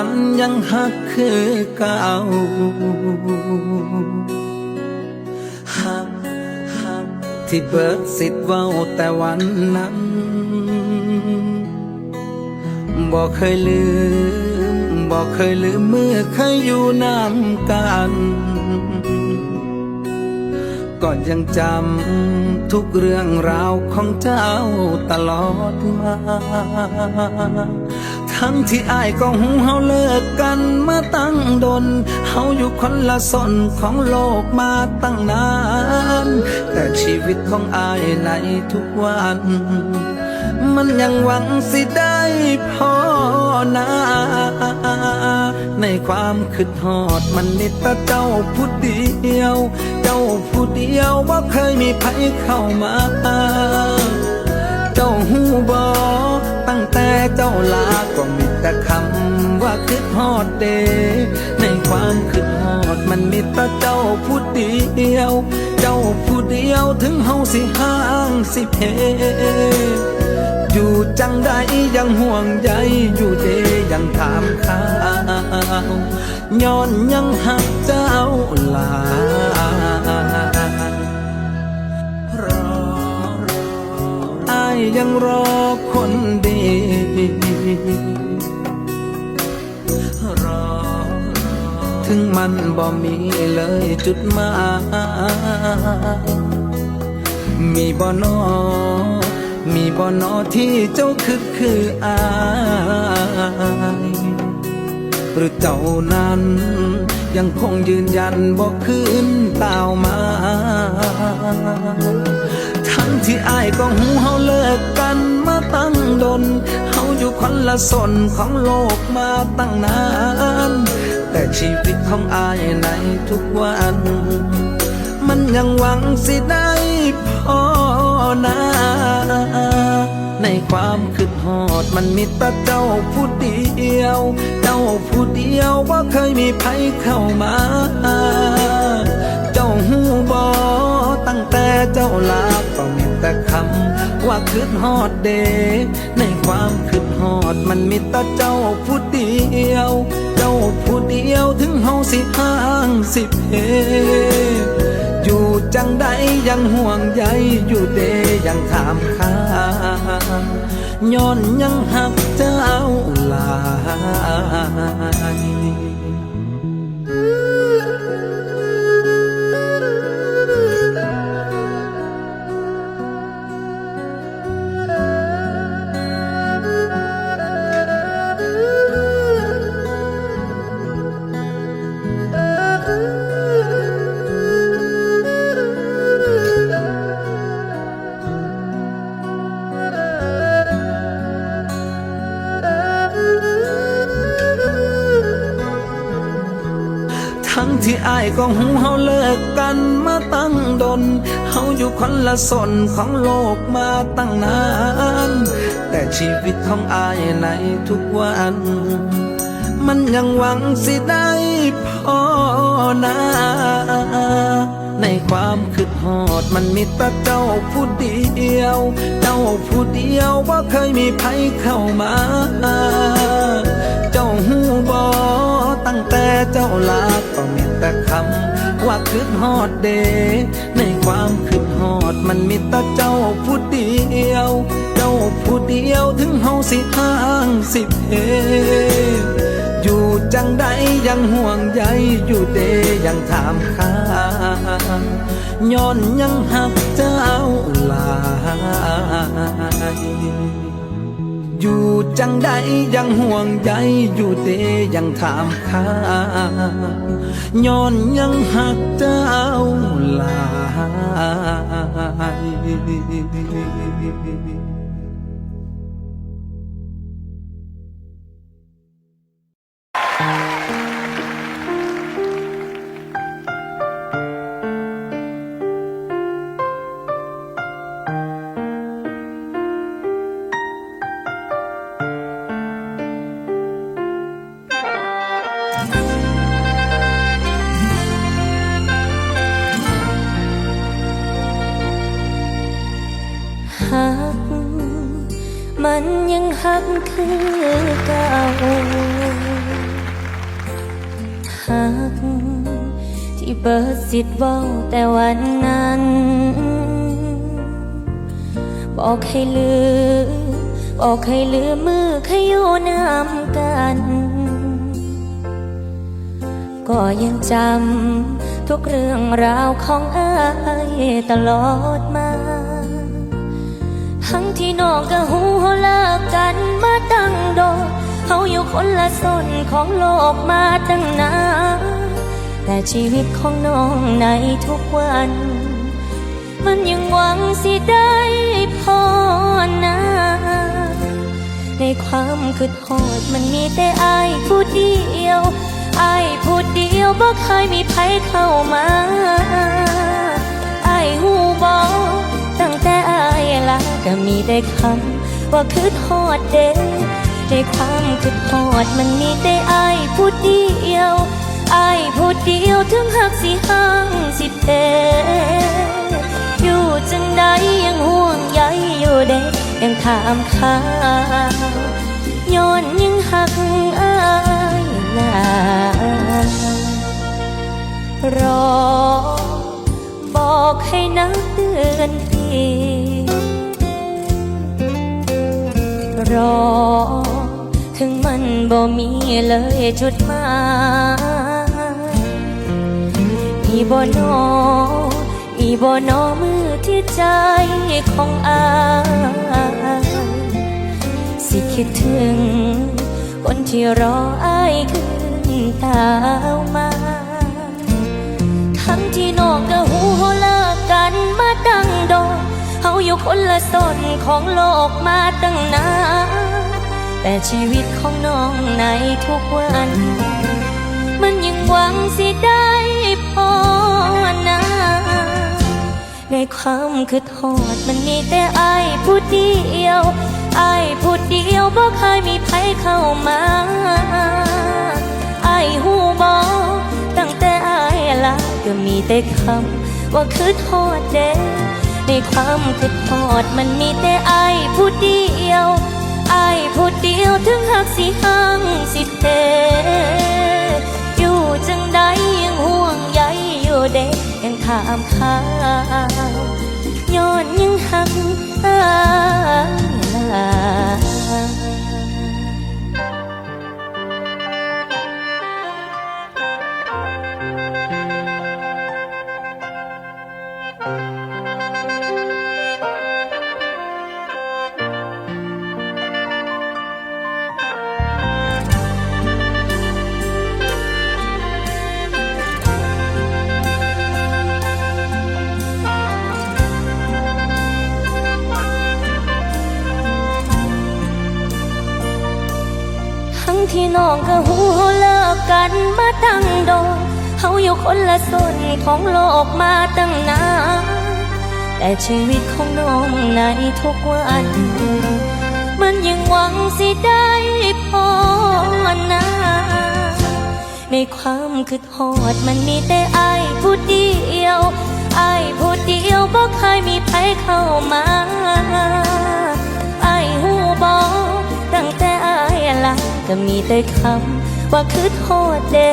มันยังหักคือเก่าหักหักที่เบิดสิทธิ์เว้าแต่วันนั้นบอกเคยลืมบอกเคยลืมเมื่อเคยอยู่น้ำกันก็ยังจำทุกเรื่องราวของเจ้าตลอดมา ทั้งที่อายก็หูเฮาเลิกกันมาตั้งดนเฮาอยู่คนละสนของโลกมาตั้งนาน แต่ชีวิตของอายในทุกวัน มันยังหวังสิได้พอนาในความคิดฮอดมันนิต่เจ้าผู้เดียว เจ้าผู้เดียวว่าเคยมีใครเข้ามา เจ้าหูบอ ตั้งแต่เจ้าลาก็มีแต่คำว่าคิดฮอดเด ในความคิดฮอดมันมีแต่เจ้าผู้เดียว เจ้าผู้เดียวถึงเฮาสิห่างสิเพอยู่จังใดยังห่วงใยอยู่เดยังถามข่าวย้อนยังหา มันบ่มีเลยจุดหมายมีบ่นอมีบ่นอที่เจ้าคือคืออายหรือเจ้านั้น ยังคงยืนยันบอกคืนเต่ามา ทั้งที่อายก็หูเฮาเลิกกันมาตั้งดนเฮาอยู่คนละสนของโลกมาตั้งนาน แต่ชีวิตของอายในทุกวัน มันยังหวังสิได้พอนาในความคิดฮอดมันมีแต่เจ้าผู้เดียว เจ้าผู้เดียวว่าเคยมีภัยเข้ามา เจ้าหูบอตั้งแต่เจ้าลาก็มีแต่คำว่าคิดฮอดเด ในความคิดฮอดมันมีแต่เจ้าผู้เดียว เจ้าผู้เดียวถึงเฮาสิห่างสิเพอยู่จังใดยังห่วงใยอยู่เดยังถามค้าย้อนยังหักเจ้าหลาย ที่อายก็หูเฮาเลิกกันมาตั้งดนเฮาอยู่คนละสนของโลกมาตั้งนาน แต่ชีวิตของอายในทุกวัน มันยังหวังสิได้พอนาในความคิดฮอดมันมีแต่เจ้าผู้เดียว เจ้าผู้เดียวว่าเคยมีภัยเข้ามา เจ้าหูบอตั้งแต่เจ้าลา แต่คำว่าคิดฮอดเด ในความคิดฮอดมันมีแต่เจ้าผู้เดียว เจ้าผู้เดียวถึงเฮาสิห่างสิเพอยู่จังใดยังห่วงใยอยู่เดยังถามข้าย้อนยังหักเจ้าหลาย อยู่จังใดยังห่วงใยอยู่เตยังถามข้าย้อนยังหักเจ้าหลาย หัก ที่เปิดสิทธิ์ว้าแต่วันนั้น บอกให้ลืมบอกให้ลืมมือให้อยู่น้ำกัน ก็ยังจำทุกเรื่องราวของอายตลอดมาทั้งที่น้องกับหูเลิกกันมาตั้งโดน เขาอยู่คนละส่วนของโลกมาตั้งนานแต่ชีวิตของน้องในทุกวัน มันยังหวังสิได้พอนะในความคืดหอดมันมีแต่อายผู้เดียวอายผู้เดียวบ่เคยมีใครเข้ามาอายหูบอกตั้งแต่อายละก็มีแต่คำว่าคืดหอดเด้ในความ คืดหอดมันมีแต่อายผู้เดียวอายผู้เดียวถึงหักสิห้างสิเทอยู่จังใดยังห่วงใยอยู่เด็ยังถามข่าวย้อนยังหักอายนารอบอกให้นับเดือนปีรอ ถึงมันบ่มีเลยจุดหมายมีบ่นอมีบ่นอมือที่ใจของอายสิคิดถึง คนที่รออายขึ้นตาวมาทั้งที่นองกับหูเขาเลิกกันมาตั้งโดนเขาอยู่คนละส่วนของโลกมาตั้งนาน แต่ชีวิตของน้องในทุกวัน มันยังหวังสิได้พอนะในความคือทอดมันมีแต่อายผู้เดียวอายผู้เดียวบ่เคยมีใครเข้ามาอายหูบอกตั้งแต่อายละก็มีแต่คำว่าคือทอดเด้ในความคือทอดมันมีแต่อายผู้เดียว อายผู้เดียวถึงหักสิห้างสิเทอยู่จังใดยังห่วงใยอยู่เด็กยังถามข่าวย้อนยังหักอายลา อยู่คนละส่วนของโลกมาตั้งนาน แต่ชีวิตของน้องในทุกวัน มันยังหวังสิได้พอนะในความคือทอดมันมีแต่อายผู้เดียวอายผู้เดียวบ่เคยมีใครเข้ามาอายหูบอกตั้งแต่อายละก็มีแต่คำว่าคือทอดเด้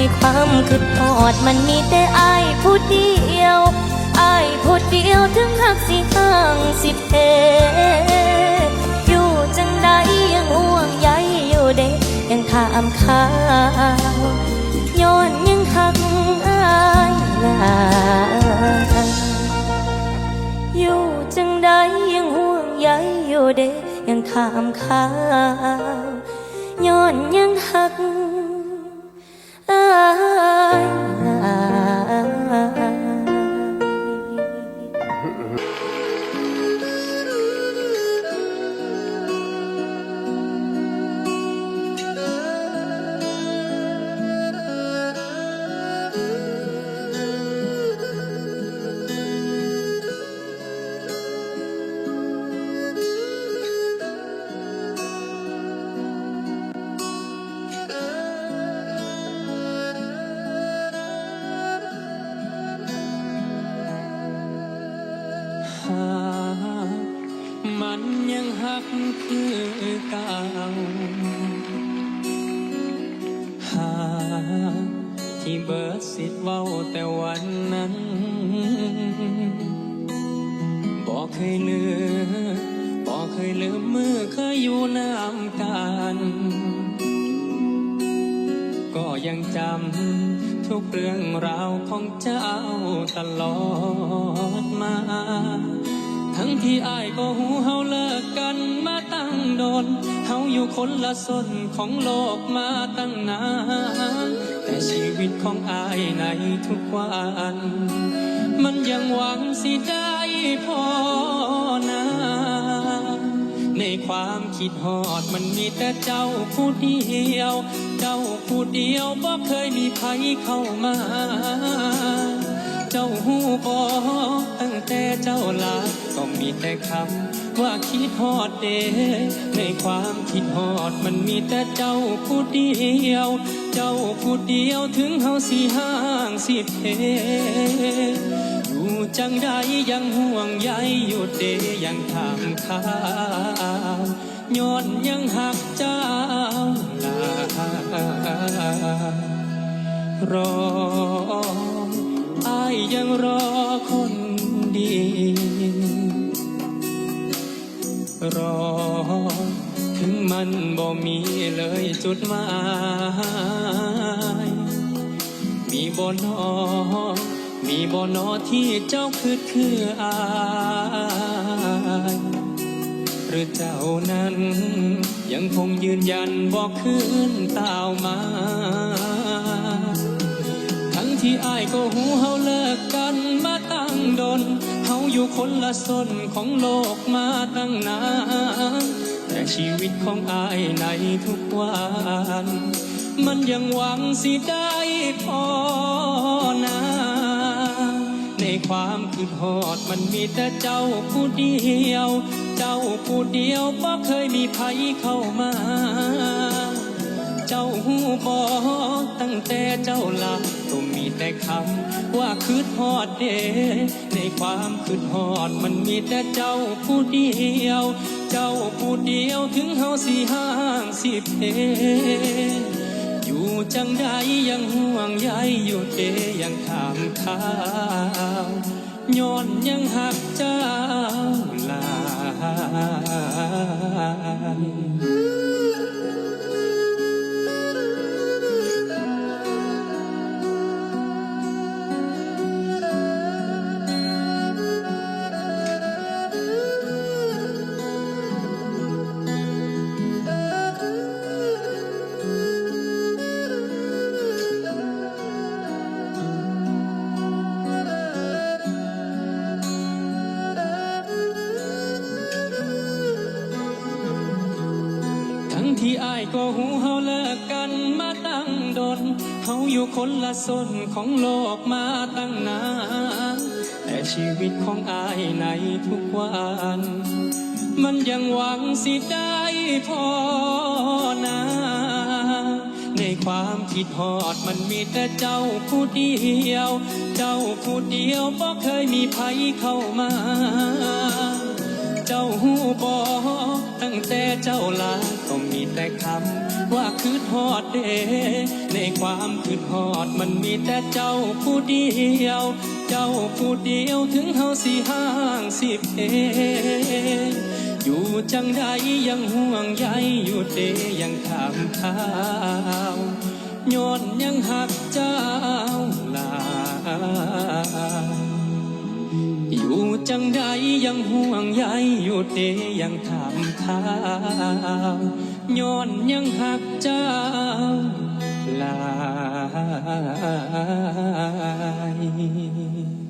ในความคือทอดมันมีแต่อายผู้เดียวอายผู้เดียวถึงหักสิห่างสิเทอยู่จังใดยังห่วงใยอยู่เด็ยังถามข่าวย้อนยังหักอายลาอยู่จังใดยังห่วงใยอยู่เด็ยังถามข่าวย้อนยังหัก สิทธิ์เว้าแต่วันนั้น บอกเคยลืมบอกเคยลืมมือเคยอยู่น้ำกันก็ยังจำทุกเรื่องราวของเจ้าตลอดมา ทั้งที่อายก็หูเฮาเลิกกันมาตั้งโดนเฮาอยู่คนละส่วนของโลกมาตั้งนาน แต่ชีวิตของอายในทุกวันมันยังหวังสิได้พอนะในความคิดหอดมันมีแต่เจ้าผู้เดียว เจ้าผู้เดียวบ่เคยมีใครเข้ามา เจ้าหูบอตั้งแต่เจ้าลาก็มีแต่คำว่าคิดฮอดเดในความคิดฮอดมันมีแต่เจ้าผู้เดียว เจ้าผู้เดียวถึงเฮาสิห่างสิเพอยู่จังใดยังห่วงใยอยู่เดยังถามข่าวย้อนยังหักเจ้าลารออายยังรอคนดี รอ ถึงมันบ่มีเลยจุดหมายมีบ่นอมีบ่นอที่เจ้าคือคืออายหรือเจ้านั้น ยังคงยืนยันบอกคืนตาวมา ทั้งที่อายก็หูเฮาเลิกกันมาตั้งดนเฮาอยู่คนละสนของโลกมาตั้งนาน แต่ชีวิตของอายในทุกวัน มันยังหวังสิได้พอนะในความคิดหอดมันมีแต่เจ้าผู้เดียว เจ้าผู้เดียวบ่เคยมีภัยเข้ามา เจ้าหูบอตั้งแต่เจ้าลาก็มีแต่คำว่าคืดฮอดเดในความคืดฮอดมันมีแต่เจ้าผู้เดียว เจ้าผู้เดียวถึงเฮาสิห้างสิเพอยู่จังใดยังห่วงใยอยู่เดยังถามข่าวย้อนยังหักเจ้าลาย ก็หูเฮาเลิกกันมาตั้งดนเฮาอยู่คนละส่วนของโลกมาตั้งนานแต่ชีวิตของอายในทุกวันมันยังหวังสิได้พอนะในความคิดหอดมันมีแต่เจ้าผู้เดียว เจ้าผู้เดียวบ่เคยมีภัยเข้ามา เจ้าหูบอตั้งแต่เจ้าลาก็มีแต่คำว่าคืดฮอดเด ในความคืดฮอดมันมีแต่เจ้าผู้เดียว เจ้าผู้เดียวถึงเฮาสิห่างสิเพอยู่จังใดยังห่วงใยอยู่เดยังถามข่าวย้อนยังหักเจ้าลา จังใดยังห่วงใยอยู่เตยังถามข้าวย้อนยังหักเจ้าลาย